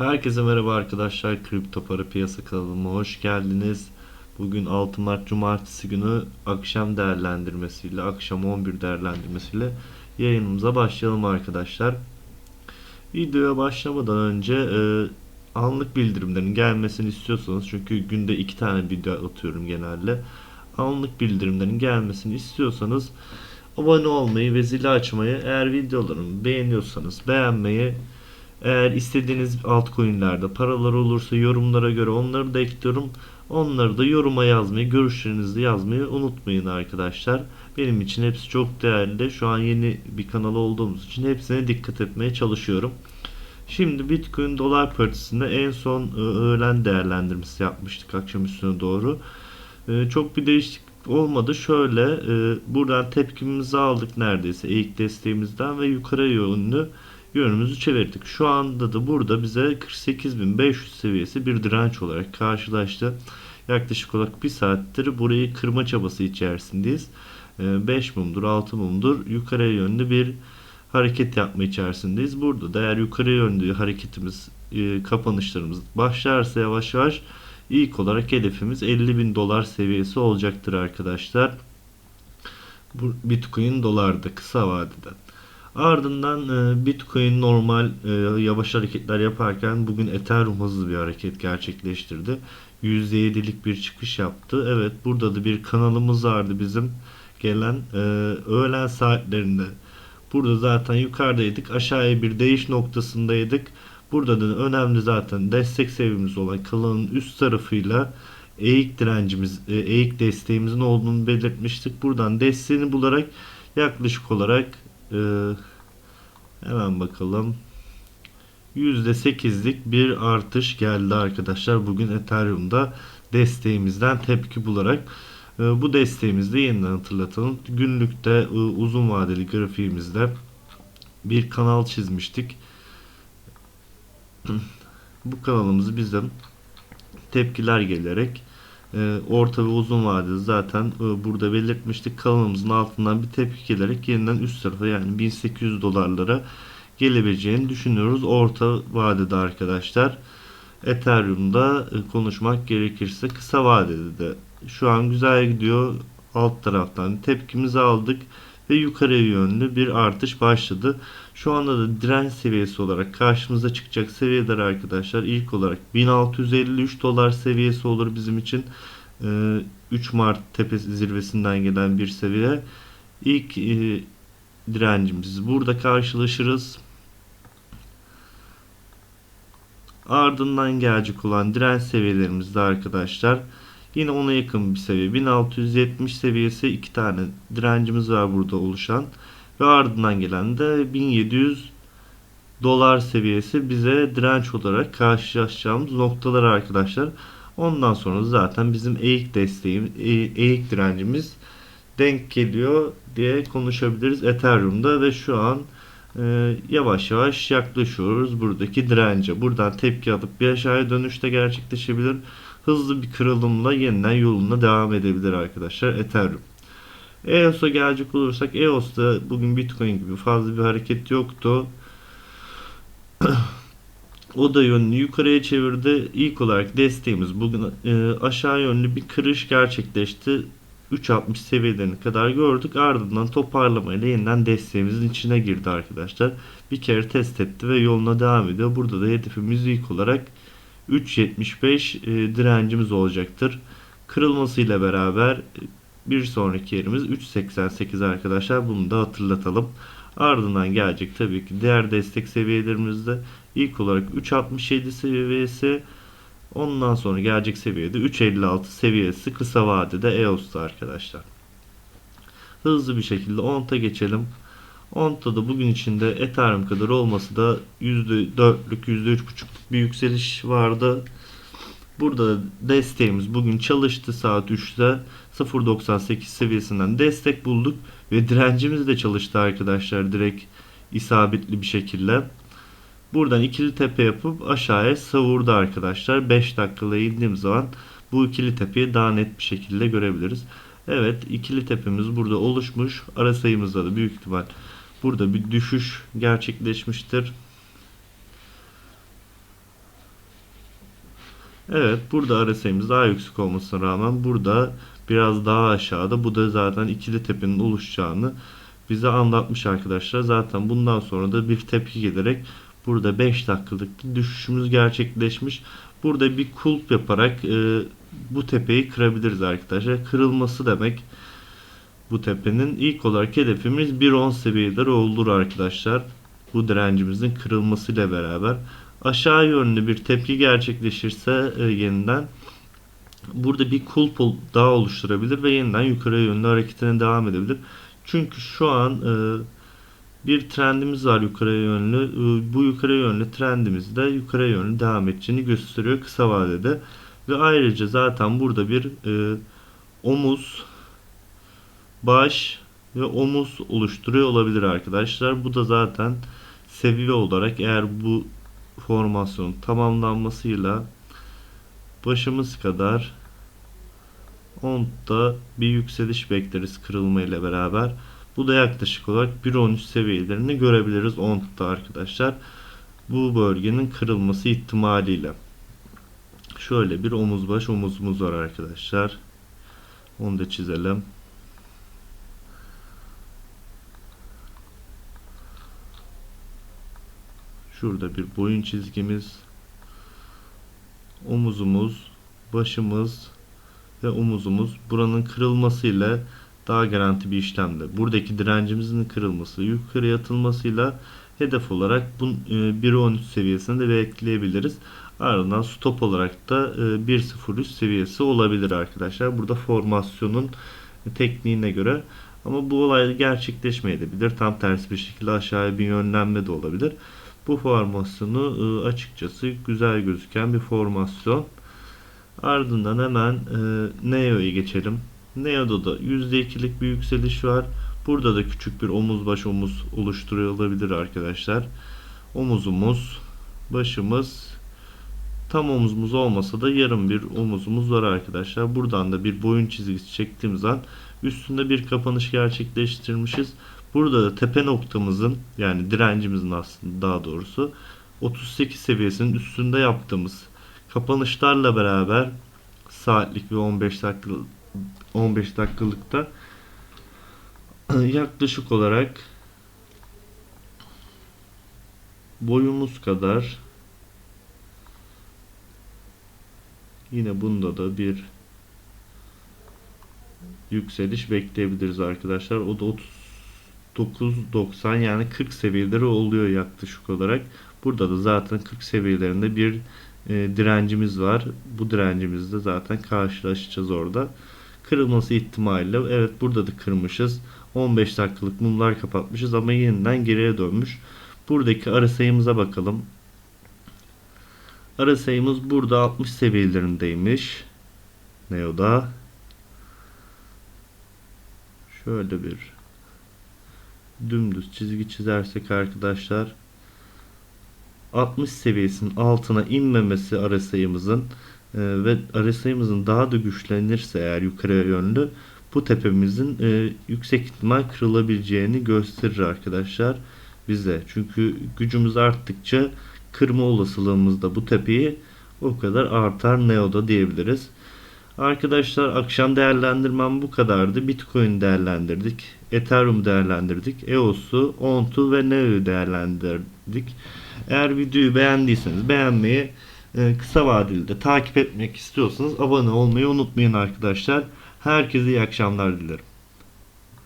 Herkese merhaba arkadaşlar. Kripto para piyasa kanalıma hoş geldiniz. Bugün 6 Mart Cumartesi günü akşam değerlendirmesiyle, akşam 11 değerlendirmesiyle yayınımıza başlayalım arkadaşlar. Videoya başlamadan önce e, anlık bildirimlerin gelmesini istiyorsanız çünkü günde iki tane video atıyorum genelde. Anlık bildirimlerin gelmesini istiyorsanız abone olmayı ve zili açmayı eğer videolarımı beğeniyorsanız beğenmeyi eğer istediğiniz altcoin'lerde paralar olursa yorumlara göre onları da ekliyorum. Onları da yoruma yazmayı, görüşlerinizi yazmayı unutmayın arkadaşlar. Benim için hepsi çok değerli. Şu an yeni bir kanal olduğumuz için hepsine dikkat etmeye çalışıyorum. Şimdi Bitcoin dolar paritesinde en son e, öğlen değerlendirmesi yapmıştık akşam üstüne doğru. E, Çok bir değişiklik olmadı. Şöyle e, buradan tepkimizi aldık neredeyse ilk desteğimizden ve yukarı yönlü yönümüzü çevirdik. Şu anda da burada bize 48.500 seviyesi bir direnç olarak karşılaştı. Yaklaşık olarak bir saattir burayı kırma çabası içerisindeyiz. 5 mumdur 6 mumdur yukarıya yönlü bir hareket yapma içerisindeyiz. Burada da eğer yukarı yönlü hareketimiz e, kapanışlarımız başlarsa yavaş yavaş ilk olarak hedefimiz 50.000 dolar seviyesi olacaktır arkadaşlar. Bitcoin dolarda kısa vadede. Ardından e, Bitcoin normal e, yavaş hareketler yaparken bugün Ethereum hızlı bir hareket gerçekleştirdi. %7'lik bir çıkış yaptı. Evet burada da bir kanalımız vardı bizim gelen e, öğlen saatlerinde. Burada zaten yukarıdaydık. Aşağıya bir değiş noktasındaydık. Burada da önemli zaten destek seviyemiz olan kanalın üst tarafıyla eğik direncimiz, e, eğik desteğimizin olduğunu belirtmiştik. Buradan desteğini bularak yaklaşık olarak e, hemen bakalım %8'lik bir artış geldi arkadaşlar. Bugün Ethereum'da desteğimizden tepki bularak e, bu desteğimizi de yeniden hatırlatalım. Günlükte e, uzun vadeli grafiğimizde bir kanal çizmiştik. bu kanalımızı bizim tepkiler gelerek orta ve uzun vadede zaten e, burada belirtmiştik. Kanalımızın altından bir tepki gelerek yeniden üst tarafa yani 1800 dolarlara gelebileceğini düşünüyoruz. Orta vadede arkadaşlar. Ethereum'da e, konuşmak gerekirse kısa vadede de şu an güzel gidiyor. Alt taraftan tepkimizi aldık ve yukarıya yönlü bir artış başladı. Şu anda da direnç seviyesi olarak karşımıza çıkacak seviyeler arkadaşlar ilk olarak 1653 dolar seviyesi olur bizim için. 3 Mart tepesi zirvesinden gelen bir seviye. İlk e, direncimiz burada karşılaşırız. Ardından gelecek olan direnç seviyelerimizde arkadaşlar yine ona yakın bir seviye 1670 seviyesi iki tane direncimiz var burada oluşan ve ardından gelen de 1700 dolar seviyesi bize direnç olarak karşılaşacağımız noktalar arkadaşlar. Ondan sonra zaten bizim eğik desteğim, e, eğik direncimiz denk geliyor diye konuşabiliriz Ethereum'da ve şu an e, yavaş yavaş yaklaşıyoruz buradaki dirence. Buradan tepki alıp bir aşağıya dönüşte gerçekleşebilir. Hızlı bir kırılımla yeniden yoluna devam edebilir arkadaşlar Ethereum. EOS'a gelecek olursak EOS'ta bugün Bitcoin gibi fazla bir hareket yoktu. o da yönünü yukarıya çevirdi. İlk olarak desteğimiz bugün e, aşağı yönlü bir kırış gerçekleşti. 3.60 seviyelerine kadar gördük. Ardından toparlamayla yeniden desteğimizin içine girdi arkadaşlar. Bir kere test etti ve yoluna devam ediyor. Burada da hedefimiz ilk olarak 3.75 e, direncimiz olacaktır. Kırılmasıyla beraber bir sonraki yerimiz 3.88 arkadaşlar. Bunu da hatırlatalım. Ardından gelecek tabii ki diğer destek seviyelerimizde ilk olarak 3.67 seviyesi ondan sonra gelecek seviyede 3.56 seviyesi kısa vadede EOS'ta arkadaşlar. Hızlı bir şekilde ONT'a geçelim. ONT'ta da bugün içinde Ethereum kadar olması da %4'lük %3.5'luk bir yükseliş vardı. Burada desteğimiz bugün çalıştı saat 3'te 0.98 seviyesinden destek bulduk ve direncimiz de çalıştı arkadaşlar direkt isabetli bir şekilde. Buradan ikili tepe yapıp aşağıya savurdu arkadaşlar. 5 dakikada indiğim zaman bu ikili tepeyi daha net bir şekilde görebiliriz. Evet ikili tepemiz burada oluşmuş. Ara sayımızda da büyük ihtimal burada bir düşüş gerçekleşmiştir. Evet burada RSI'miz daha yüksek olmasına rağmen burada biraz daha aşağıda. Bu da zaten ikili tepenin oluşacağını bize anlatmış arkadaşlar. Zaten bundan sonra da bir tepki gelerek burada 5 dakikalık bir düşüşümüz gerçekleşmiş. Burada bir kulp yaparak e, bu tepeyi kırabiliriz arkadaşlar. Kırılması demek bu tepenin ilk olarak hedefimiz 1.10 seviyeleri olur arkadaşlar. Bu direncimizin kırılmasıyla beraber aşağı yönlü bir tepki gerçekleşirse e, yeniden burada bir kulp daha oluşturabilir ve yeniden yukarı yönlü hareketine devam edebilir. Çünkü şu an e, bir trendimiz var yukarı yönlü. E, bu yukarı yönlü trendimiz de yukarı yönlü devam edeceğini gösteriyor kısa vadede. Ve ayrıca zaten burada bir e, omuz, baş ve omuz oluşturuyor olabilir arkadaşlar. Bu da zaten seviye olarak eğer bu formasyonun tamamlanmasıyla başımız kadar ondda bir yükseliş bekleriz kırılma ile beraber. Bu da yaklaşık olarak 1.13 seviyelerini görebiliriz ondda arkadaşlar. Bu bölgenin kırılması ihtimaliyle. Şöyle bir omuz baş omuzumuz var arkadaşlar. Onu da çizelim. Şurada bir boyun çizgimiz. Omuzumuz, başımız ve omuzumuz buranın kırılmasıyla daha garanti bir işlemde. Buradaki direncimizin kırılması, yukarıya atılmasıyla hedef olarak bu 1.13 seviyesini de bekleyebiliriz. Ardından stop olarak da 1.03 seviyesi olabilir arkadaşlar. Burada formasyonun tekniğine göre ama bu olay gerçekleşmeyebilir. Tam tersi bir şekilde aşağıya bir yönlenme de olabilir. Bu formasyonu açıkçası güzel gözüken bir formasyon. Ardından hemen Neo'ya geçelim. Neo'da da %2'lik bir yükseliş var. Burada da küçük bir omuz baş omuz oluşturuyor olabilir arkadaşlar. Omuzumuz, başımız tam omuzumuz olmasa da yarım bir omuzumuz var arkadaşlar. Buradan da bir boyun çizgisi çektiğimiz an üstünde bir kapanış gerçekleştirmişiz. Burada da tepe noktamızın yani direncimizin aslında daha doğrusu 38 seviyesinin üstünde yaptığımız kapanışlarla beraber saatlik ve 15 dakika 15 dakikalıkta yaklaşık olarak boyumuz kadar yine bunda da bir yükseliş bekleyebiliriz arkadaşlar. O da 39.90 yani 40 seviyeleri oluyor yaklaşık olarak. Burada da zaten 40 seviyelerinde bir e, direncimiz var. Bu direncimizde zaten karşılaşacağız orada. Kırılması ihtimaliyle evet burada da kırmışız. 15 dakikalık mumlar kapatmışız ama yeniden geriye dönmüş. Buradaki ara sayımıza bakalım. Ara sayımız burada 60 seviyelerindeymiş. Neo'da. Şöyle bir dümdüz çizgi çizersek arkadaşlar 60 seviyesinin altına inmemesi ara sayımızın e, ve ara sayımızın daha da güçlenirse eğer yukarıya yönlü bu tepemizin e, yüksek ihtimal kırılabileceğini gösterir arkadaşlar bize. Çünkü gücümüz arttıkça kırma olasılığımız da bu tepeyi o kadar artar Neo'da diyebiliriz. Arkadaşlar akşam değerlendirmem bu kadardı. Bitcoin değerlendirdik. Ethereum değerlendirdik. EOS'u, ONT'u ve NEO'yu değerlendirdik. Eğer videoyu beğendiyseniz beğenmeyi, e, kısa vadeli de takip etmek istiyorsanız abone olmayı unutmayın arkadaşlar. Herkese iyi akşamlar dilerim.